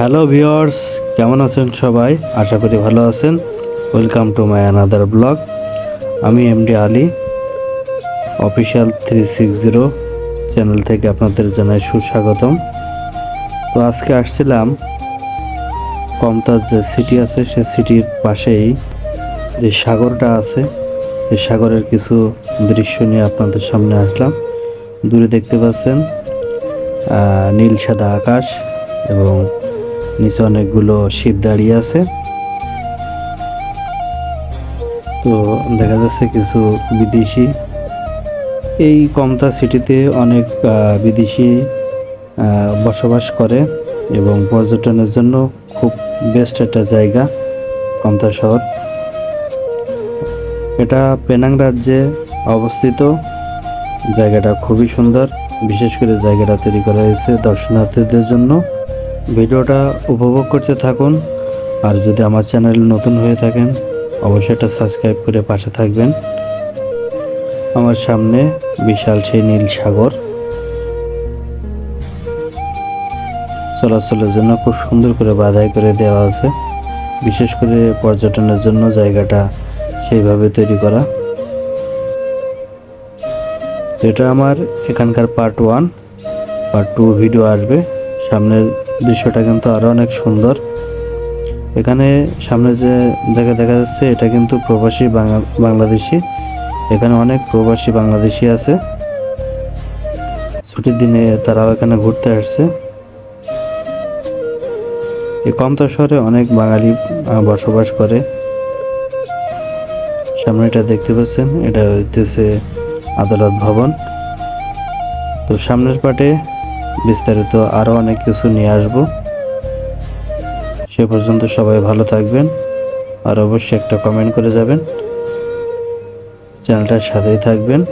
Hello viewers কেমন আছেন সবাই? আশা করি ভালো আছেন। Welcome to my another blog আমি MD Ali official three six zero channel থেকে আপনাদের জানাই সুস্বাগতম। তো আজকে আসছিলাম কমতার যে সিটি আছে, সে সিটির পাশেই যে সাগরটা আছে এই সাগরের কিছু দৃশ্য নিয়ে আপনাদের সামনে আসলাম। দূরে দেখতে পাচ্ছেন নীল সাদা আকাশ এবং নিচে অনেকগুলো শিপ দাঁড়িয়ে আছে। তো দেখা যাচ্ছে কিছু বিদেশি। এই কমতা সিটিতে অনেক বিদেশি বসবাস করে এবং পর্যটনের জন্য খুব বেস্ট একটা জায়গা কমতা শহর। এটা পেনাং রাজ্যে অবস্থিত। জায়গাটা খুবই সুন্দর। বিশেষ করে জায়গাটা তৈরি করা হয়েছে দর্শনার্থীদের জন্য। ভিডিওটা উপভোগ করতে থাকুন। আর যদি আমার চ্যানেল নতুন হয়ে থাকেন, অবশ্যই এটা সাবস্ক্রাইব করে পাশে থাকবেন। আমার সামনে বিশাল সেই নীল সাগর। চলাচলের জন্য খুব সুন্দর করে বাধাই করে দেওয়া আছে। বিশেষ করে পর্যটনের জন্য জায়গাটা সেইভাবে তৈরি করা। এটা আমার এখানকার part one part two video আসবে। সামনের দৃশ্যটা কিন্তু আরও অনেক সুন্দর। এখানে সামনে যে জায়গা দেখা যাচ্ছে, এটা কিন্তু প্রবাসী বাংলা বাংলাদেশি। এখানে অনেক প্রবাসী বাংলাদেশি আছে। ছুটির দিনে তারাও এখানে ঘুরতে আসছে। এই কমতা শহরে অনেক বাঙালি বসবাস করে। সামনে এটা দেখতে পাচ্ছেন, এটা হইতেছে আদালত ভবন। তো সামনের পাটে বিস্তারিত আরও অনেক কিছু নিয়ে আসব। সে পর্যন্ত সবাই ভালো থাকবেন আর অবশ্যই একটা কমেন্ট করে যাবেন। চ্যানেলটার সাথেই থাকবেন।